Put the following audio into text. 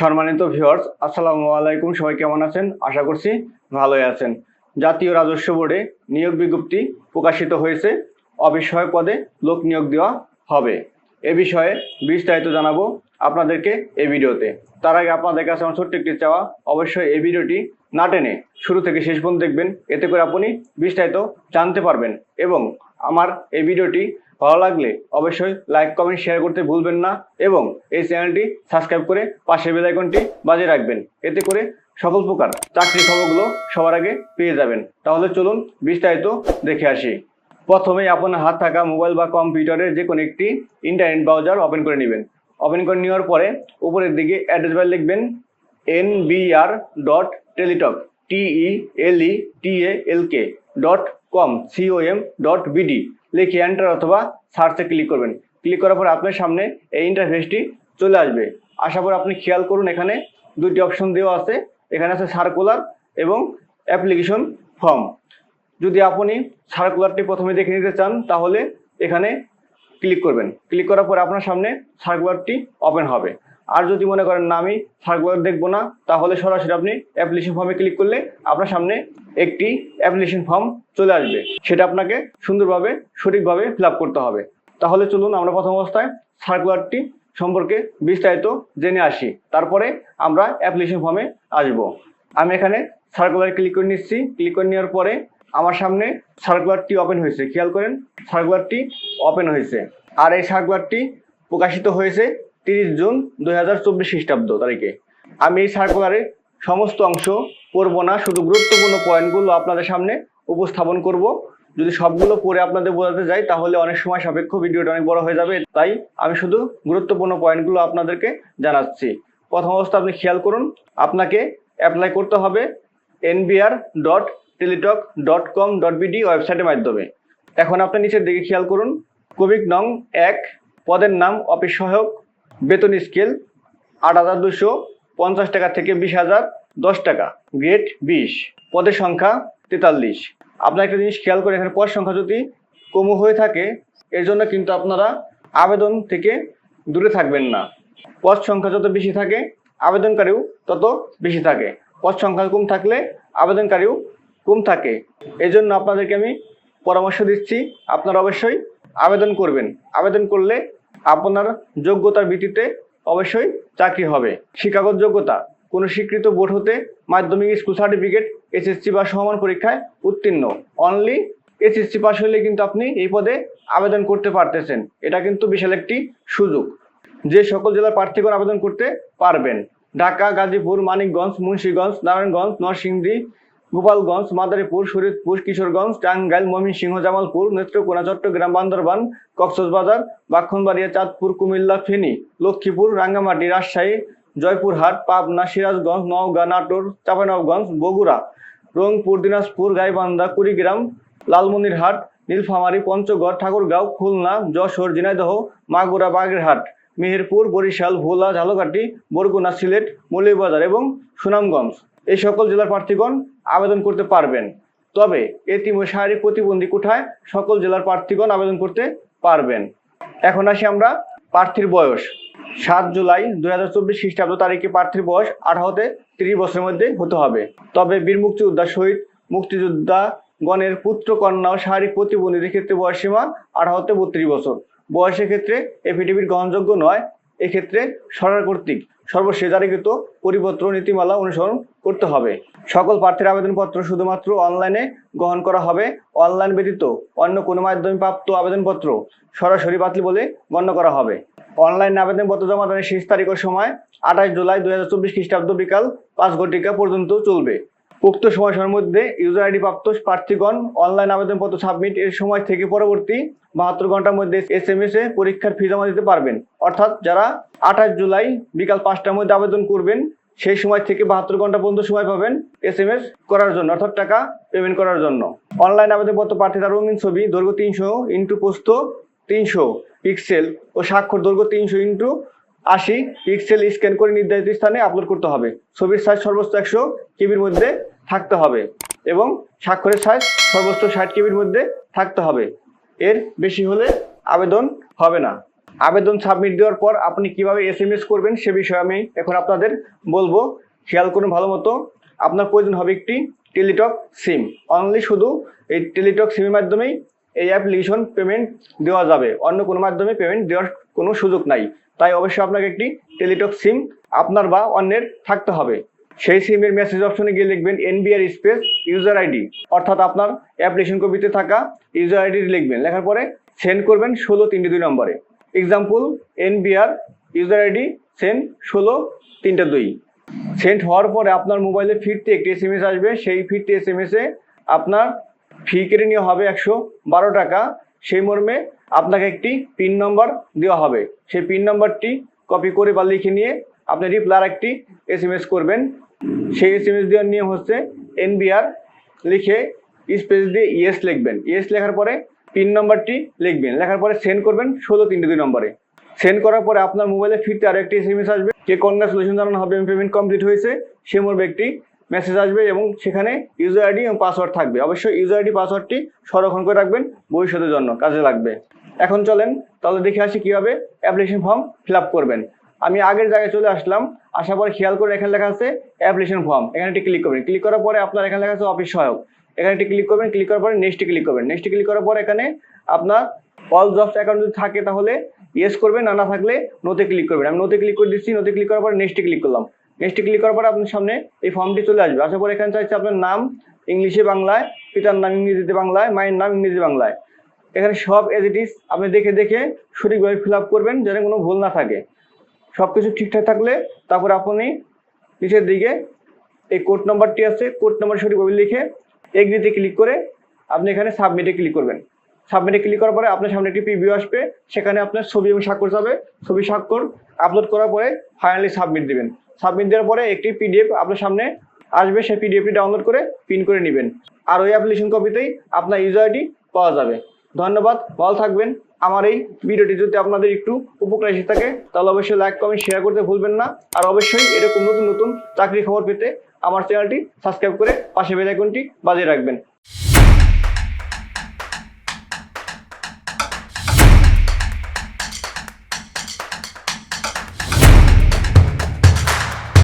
সম্মানিত ভিউয়ার্স আসসালামু আলাইকুম। সবাই কেমন আছেন? আশা করছি ভালোই আছেন। জাতীয় রাজস্ব বোর্ডে নিয়োগ বিজ্ঞপ্তি প্রকাশিত হয়েছে। অবিষয় পদে লোক নিয়োগ দেওয়া হবে। এ বিষয়ে বিস্তারিত জানাব আপনাদেরকে এই ভিডিওতে। তার আগে আপনাদের কাছে আমার ছোট্ট একটি চাওয়া, অবশ্যই এই ভিডিওটি না টেনে শুরু থেকে শেষ পর্যন্ত দেখবেন। এতে করে আপনি বিস্তারিত জানতে পারবেন এবং আমার এই ভিডিওটি ভালো লাগলে অবশ্যই লাইক কমেন্ট শেয়ার করতে ভুলবেন না এবং এই চ্যানেলটি সাবস্ক্রাইব করে পাশের বেল আইকনটি বাজিয়ে রাখবেন। এতে করে সকল প্রকার চাকরি খবরগুলো সবার আগে পেয়ে যাবেন। তাহলে চলুন বিস্তারিত দেখে আসি। প্রথমেই আপনার হাত থাকা মোবাইল বা কম্পিউটারের যে কোনো একটি ইন্টারনেট ব্রাউজার ওপেন করে নেবেন। ওপেন করে নেওয়ার পরে উপরের দিকে অ্যাড্রেস বার লিখবেন NBR dot Teletalk T E L E T A L K dot com C O M dot BD লিখে এন্টার অথবা সার্চে ক্লিক করবেন। ক্লিক করার পর আপনার সামনে এই ইন্টারফেসটি চলে আসবে। আসার পর আপনি খেয়াল করুন, এখানে দুটি অপশন দেওয়া আছে। এখানে আছে সার্কুলার এবং অ্যাপ্লিকেশন ফর্ম যদি আপনি সার্কুলারটি প্রথমে দেখে নিতে চান, তাহলে এখানে ক্লিক করবেন। ক্লিক করার পর আপনার সামনে সার্কুলারটি ওপেন হবে। আর যদি মনে করেন না আমি সার্কুলার দেখব না, তাহলে সরাসরি আপনি অ্যাপ্লিকেশন ফর্মে ক্লিক করলে আপনার সামনে একটি অ্যাপ্লিকেশন ফর্ম চলে আসবে। সেটা আপনাকে সুন্দরভাবে, সঠিকভাবে ফিল করতে হবে। তাহলে চলুন আমরা প্রথম অবস্থায় সার্কুলারটি সম্পর্কে বিস্তারিত জেনে আসি। তারপরে আমরা অ্যাপ্লিকেশন ফর্মে আসব। আমি এখানে সার্কুলার ক্লিক করে নিচ্ছি। ক্লিক করে নেওয়ার পরে আমার সামনে সার্কুলারটি ওপেন হয়েছে। খেয়াল করেন সার্কুলারটি ওপেন হয়েছে। আর এই সার্কুলারটি প্রকাশিত হয়েছে তিরিশ জুন দুই হাজার চব্বিশ খ্রিস্টাব্দ তারিখে। আমি এই সার্কুলারের সমস্ত অংশ পড়ব না, শুধু গুরুত্বপূর্ণ পয়েন্টগুলো আপনাদের সামনে উপস্থাপন করব। যদি সবগুলো পড়ে আপনাদের বোঝাতে যাই, তাহলে অনেক সময় সাপেক্ষ ভিডিওটা অনেক বড় হয়ে যাবে। তাই আমি শুধু গুরুত্বপূর্ণ পয়েন্টগুলো আপনাদেরকে জানাচ্ছি। প্রথম অবস্থা আপনি খেয়াল করুন, আপনাকে অ্যাপ্লাই করতে হবে NBR dot Teletalk dot com dot BD ওয়েবসাইটের মাধ্যমে। এখন আপনি নিচের দিকে খেয়াল করুন কোভিক নং এক, পদের নাম, অফিস সহায়ক বেতন স্কেল আট হাজার দুশো পঞ্চাশ টাকা থেকে বিশ হাজার দশ টাকা। গ্রেড বিশ। পদের সংখ্যা তেতাল্লিশ। আপনার একটা জিনিস খেয়াল করে, এখানে পদ সংখ্যা যদি কমু হয়ে থাকে, এর জন্য কিন্তু আপনারা আবেদন থেকে দূরে থাকবেন না। পদ সংখ্যা যত বেশি থাকে, আবেদনকারীও তত বেশি থাকে। পদ সংখ্যা কম থাকলে আবেদনকারীও কম থাকে। এই জন্য আপনাদেরকে আমি পরামর্শ দিচ্ছি, আপনারা অবশ্যই আবেদন করবেন। আবেদন করলে আপনার যোগ্যতার ভিত্তিতে অবশ্যই চাকরি হবে। শিক্ষাগত যোগ্যতা, কোনো স্বীকৃত বোর্ড হতে মাধ্যমিক স্কুল সার্টিফিকেট, এসএসসি বা সমান পরীক্ষায় উত্তীর্ণ। অনলি এসএসসি পাস হলে কিন্তু আপনি এই পদে আবেদন করতে পারতেছেন। এটা কিন্তু বিশাল একটি সুযোগ। যে সকল জেলার প্রার্থীগণ আবেদন করতে পারবেন। ঢাকা, গাজীপুর, মানিকগঞ্জ, মুন্সীগঞ্জ, নারায়ণগঞ্জ, নরসিংদী গোপালগঞ্জ, মাদারীপুর শরীয়তপুর কিশোরগঞ্জ, টাঙ্গাইল, ময়মনসিংহ, জামালপুর, নেত্রকোনা, চট্টগ্রাম, বান্দরবান, কক্সবাজার ব্রাহ্মণবাড়িয়া চাঁদপুর, কুমিল্লা, ফেনী, লক্ষ্মীপুর, রাঙ্গামাটি, রাজশাহী, জয়পুরহাট, পাবনা, সিরাজগঞ্জ, নওগাঁ, নাটোর, চাঁপাইনবাবগঞ্জ, বগুড়া, রংপুর, দিনাজপুর, গাইবান্ধা, কুড়িগ্রাম, লালমনিরহাট, নীলফামারী, পঞ্চগড়, ঠাকুরগাঁও, খুলনা, যশোর, ঝিনাইদহ, মাগুরা, বাগেরহাট, মেহেরপুর, বরিশাল, ভোলা, ঝালকাঠি, বরগুনা, সিলেট, মৌলভীবাজার এবং সুনামগঞ্জ। এই সকল জেলার প্রার্থীগণ আবেদন করতে পারবেন। তবে এতিম শারীরিক প্রতিবন্ধী কোঠায় সকল জেলার প্রার্থীগণ আবেদন করতে পারবেন। এখন আসি আমরা প্রার্থীর বয়স। সাত জুলাই দুই হাজার চব্বিশ খ্রিস্টাব্দ তারিখে প্রার্থীর বয়স আঠারোতে তিরিশ বছরের মধ্যে হতে হবে। তবে বীর মুক্তিযোদ্ধা শহীদ মুক্তিযোদ্ধা গণের পুত্র, কন্যা ও শারীরিক প্রতিবন্ধীদের ক্ষেত্রে বয়সীমা আঠারোতে বত্রিশ বছর। বয়সের ক্ষেত্রে এফিডেভিট গ্রহণযোগ্য নয়, এক্ষেত্রে সরকার কর্তৃক সর্বশেষ জারিকৃত পরিপত্র নীতিমালা অনুসরণ করতে হবে। সকল প্রার্থীর আবেদনপত্র শুধুমাত্র অনলাইনে গ্রহণ করা হবে। অনলাইন ব্যতীত অন্য কোনো মাধ্যমে প্রাপ্ত আবেদনপত্র সরাসরি বাতিল বলে গণ্য করা হবে। অনলাইন আবেদনপত্র জমা দানের শেষ তারিখের সময় আঠাশ জুলাই দুই হাজার চব্বিশ খ্রিস্টাব্দ বিকাল পাঁচ ঘটিকা পর্যন্ত চলবে। উক্ত সময়সীমার মধ্যে ইউজার আইডি প্রাপ্ত প্রার্থীগণ অনলাইন আবেদনপত্র সাবমিট এর সময় থেকে পরবর্তী বাহাত্তর ঘণ্টার মধ্যে এস এম এস এ পরীক্ষার ফি জমা দিতে পারবেন। অর্থাৎ যারা আঠাশ জুলাই বিকাল পাঁচটার মধ্যে আবেদন করবেন, সেই সময় থেকে বাহাত্তর ঘণ্টা পর্যন্ত সময় পাবেন এস এম এস করার জন্য, অর্থাৎ টাকা পেমেন্ট করার জন্য। অনলাইন আবেদনপত্র প্রার্থী প্রার্থীরা রঙিন ছবি, দৈর্ঘ্য তিনশো ইন্টু পোস্ত তিনশো পিক্সেল ও স্বাক্ষর দৈর্ঘ্য তিনশো ইন্টু আশি পিক্সেল স্ক্যান করে নির্ধারিত স্থানে আপলোড করতে হবে। ছবির সাইজ সর্বোচ্চ একশো কেবির মধ্যে থাকতে হবে এবং স্বাক্ষরের সাইজ সর্বোচ্চ ষাট কেবির মধ্যে থাকতে হবে। এর বেশি হলে আবেদন হবে না। আবেদন সাবমিট দেওয়ার পর আপনি কীভাবে এস এম এস করবেন সে বিষয়ে আমি এখন আপনাদের বলব। খেয়াল করুন ভালো মতো, আপনার প্রয়োজন হবে একটি টেলিটক সিম অনলি শুধু এই টেলিটক সিমের মাধ্যমেই এই অ্যাপ্লিকেশন পেমেন্ট দেওয়া যাবে। অন্য কোনো মাধ্যমে পেমেন্ট দেওয়ার কোনো সুযোগ নাই। তাই অবশ্যই আপনাকে একটি টেলিটক সিম আপনার বা অন্যের থাকতে হবে। সেই সিমের মেসেজ অপশনে গিয়ে লিখবেন এনবিআর স্পেস ইউজার আইডি অর্থাৎ আপনার অ্যাপ্লিকেশন কপিতে থাকা ইউজার আইডি লিখবেন। লেখার পরে সেন্ড করবেন ষোলো তিনটে দুই নম্বরে। Example NBR user ID send ষোলো তিনটে দুই। সেন্ড হওয়ার পরে আপনার মোবাইলে ফিরতে একটি এস আসবে। সেই ফিরতে এস এ আপনার ফি কেটে নেওয়া হবে একশো বারো টাকা। সেই মর্মে আপনাকে একটি পিন নম্বর দেওয়া হবে। সেই পিন নম্বরটি কপি করে বা লিখে নিয়ে আপনি রিপ্লার একটি এস এম এস করবেন। সেই এস এম এস দেওয়ার নিয়ম হচ্ছে এনবিআর লিখে স্পেস দিয়ে ইয়েস লিখবেন। ইয়েস লেখার পরে পিন নম্বরটি লিখবেন। লেখার পরে সেন্ড করবেন ষোলো তিনটে দুই নম্বরে। সেন্ড করার পরে আপনার মোবাইলে ফিরতে আরও একটি এস আসবে। যে কনগ্রাচুলেশন জানানো হবে পেমেন্ট কমপ্লিট হয়েছে, সে মর্মে একটি মেসেজ আসবে এবং সেখানে ইউজার আইডি এবং পাসওয়ার্ড থাকবে। অবশ্যই ইউজার আইডি পাসওয়ার্ডটি সংরক্ষণ করে রাখবেন ভবিষ্যতের জন্য, কাজে লাগবে। এখন চলেন, তাহলে দেখে আসি কীভাবে অ্যাপ্লিকেশন ফর্ম ফিল করবেন। আমি আগের জায়গায় চলে আসলাম, আসার পরে খেয়াল করে এখানে লেখা আছে অ্যাপ্লিকেশন ফর্ম এখানে একটি ক্লিক করবেন। ক্লিক করার পরে আপনার এখানে লেখা আছে অফিস সহায়ক। এখানে একটি ক্লিক করবেন ক্লিক করার পরে নেক্সটে ক্লিক করবেন। নেক্সটে ক্লিক করার পরে এখানে আপনার অল জবস অ্যাকাউন্ট যদি থাকে তাহলে ইয়েস করবেন, না না থাকলে নোতে ক্লিক করবেন। আমি নোতে ক্লিক করে দিচ্ছি নোতে ক্লিক করার পরে নেক্সটে ক্লিক করলাম। নেক্সটে ক্লিক করার পরে আপনার সামনে এই ফর্মটি চলে আসবে। আসার পরে এখানে চাইছে আপনার নাম ইংলিশে বাংলায়, পিতার নাম ইংরেজিতে বাংলায়, মায়ের নাম ইংরেজি বাংলায়। এখানে সব এজ ইট ইজ আপনি দেখে দেখে সঠিকভাবে ফিল আপ করবেন যেন কোনো ভুল না থাকে। সব কিছু ঠিকঠাক থাকলে তারপর আপনি নিচের দিকে এই কোড নাম্বারটি আছে কোড নাম্বার সঠিকভাবে লিখে এগ্রিতে ক্লিক করে আপনি এখানে সাবমিটে ক্লিক করবেন। সাবমিটে ক্লিক করার পরে আপনার সামনে একটি প্রিভিউ আসবে, সেখানে আপনার ছবি এবং স্বাক্ষর যাবে। ছবি স্বাক্ষর আপলোড করার পরে ফাইনালি সাবমিট দিবেন। সাবমিট দেওয়ার পরে একটি পিডিএফ আপনার সামনে আসবে, সেই পিডিএফটি ডাউনলোড করে প্রিন্ট করে নেবেন। আর ওই অ্যাপ্লিকেশন কপিতেই আপনার ইউজার আইডি পাওয়া যাবে। ধন্যবাদ, ভালো থাকবেন। আমার এই ভিডিওটি যদি আপনাদের একটু উপকার এসে থাকে, তাহলে অবশ্যই লাইক কমেন্ট শেয়ার করতে ভুলবেন না। আর অবশ্যই এরকম নতুন নতুন চাকরি খবর পেতে আমার চ্যানেলটি সাবস্ক্রাইব করে পাশে বেল বাজিয়ে রাখবেন।